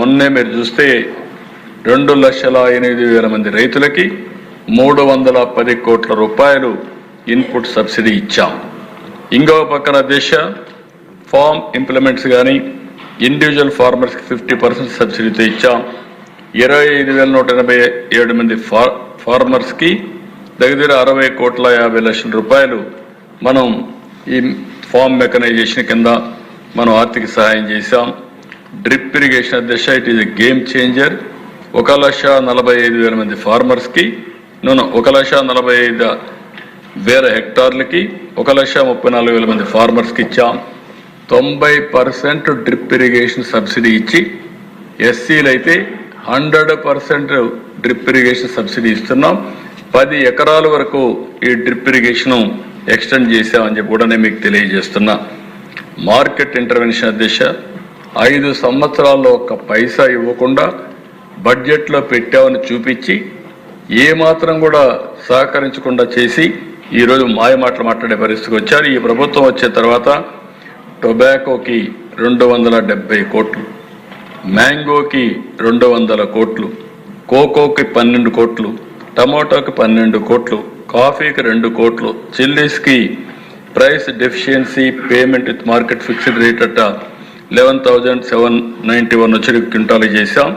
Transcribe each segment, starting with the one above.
మొన్నే మీరు చూస్తే రెండు లక్షల ఎనిమిది వేల మంది రైతులకి మూడు వందల పది కోట్ల రూపాయలు ఇన్పుట్ సబ్సిడీ ఇచ్చాం. ఇంకో పక్కన దిశ ఫామ్ ఇంప్లిమెంట్స్ కానీ ఇండివిజువల్ ఫార్మర్స్కి ఫిఫ్టీ పర్సెంట్ సబ్సిడీతో ఇచ్చాం. ఇరవై ఐదు వేల నూట ఎనభై ఏడు మంది ఫార్ ఫార్మర్స్కి దగ్గర అరవై కోట్ల యాభై లక్షల రూపాయలు మనం ఈ ఫామ్ మెకనైజేషన్ కింద మనం ఆర్థిక సహాయం చేశాం. డ్రిప్ ఇరిగేషన్ అధ్యక్ష ఇట్ ఈజ్ గేమ్ చేంజర్ ఒక లక్ష నలభై ఐదు వేల మంది ఫార్మర్స్కి నూనె ఒక లక్ష నలభై ఐదు వేల హెక్టార్లకి ఒక లక్ష ముప్పై నాలుగు వేల మంది ఫార్మర్స్కి ఇచ్చాం. తొంభై పర్సెంట్ డ్రిప్ ఇరిగేషన్ సబ్సిడీ ఇచ్చి ఎస్సీలు అయితే hundred percent drip irrigation subsidy ఇస్తున్నాం. పది ఎకరాల వరకు ఈ డ్రిప్ ఇరిగేషను ఎక్స్టెండ్ చేశామని చెప్పి కూడా నేను మీకు తెలియజేస్తున్నా. మార్కెట్ ఇంటర్వెన్షన్ అధ్యక్ష ఐదు సంవత్సరాల్లో ఒక్క పైసా ఇవ్వకుండా బడ్జెట్లో పెట్టామని చూపించి ఏమాత్రం కూడా సహకరించకుండా చేసి ఈరోజు మాయ మాటలు మాట్లాడే పరిస్థితికి వచ్చారు. ఈ ప్రభుత్వం వచ్చే తర్వాత టొబాకోకి రెండు వందల డెబ్బై కోట్లు మ్యాంగోకి రెండు వందల కోట్లు కోకోకి పన్నెండు కోట్లు టమాటోకి పన్నెండు కోట్లు కాఫీకి రెండు కోట్లు చిల్లీస్కి price deficiency payment with market fixed rate at eleven thousand seven ninety one వచ్చి క్వింటాలు చేశాం.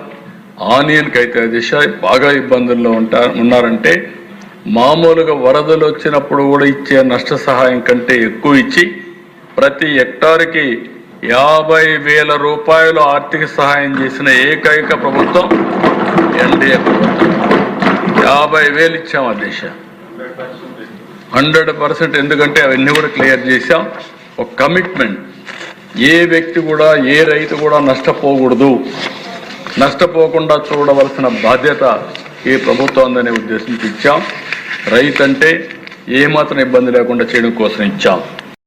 ఆనియన్కి అయితే దిశ బాగా ఇబ్బందుల్లో ఉంటా ఉన్నారంటే మామూలుగా వరదలు వచ్చినప్పుడు కూడా ఇచ్చే నష్ట సహాయం కంటే ఎక్కువ ఇచ్చి ప్రతి హెక్టార్కి యాభై వేల రూపాయలు ఆర్థిక సహాయం చేసిన ఏకైక ప్రభుత్వం ఎన్డీఏ ప్రభుత్వం. యాభై వేలు ఇచ్చాం ఆ దిశ. హండ్రెడ్ పర్సెంట్ ఎందుకంటే అవన్నీ కూడా క్లియర్ చేశాం. ఒక కమిట్మెంట్. ఏ వ్యక్తి కూడా ఏ రైతు కూడా నష్టపోకూడదు. నష్టపోకుండా చూడవలసిన బాధ్యత ఈ ప్రభుత్వం ఉందనే ఉద్దేశంతో ఇచ్చాం. రైతు అంటే ఏమాత్రం ఇబ్బంది లేకుండా చేయడం కోసం ఇచ్చాం.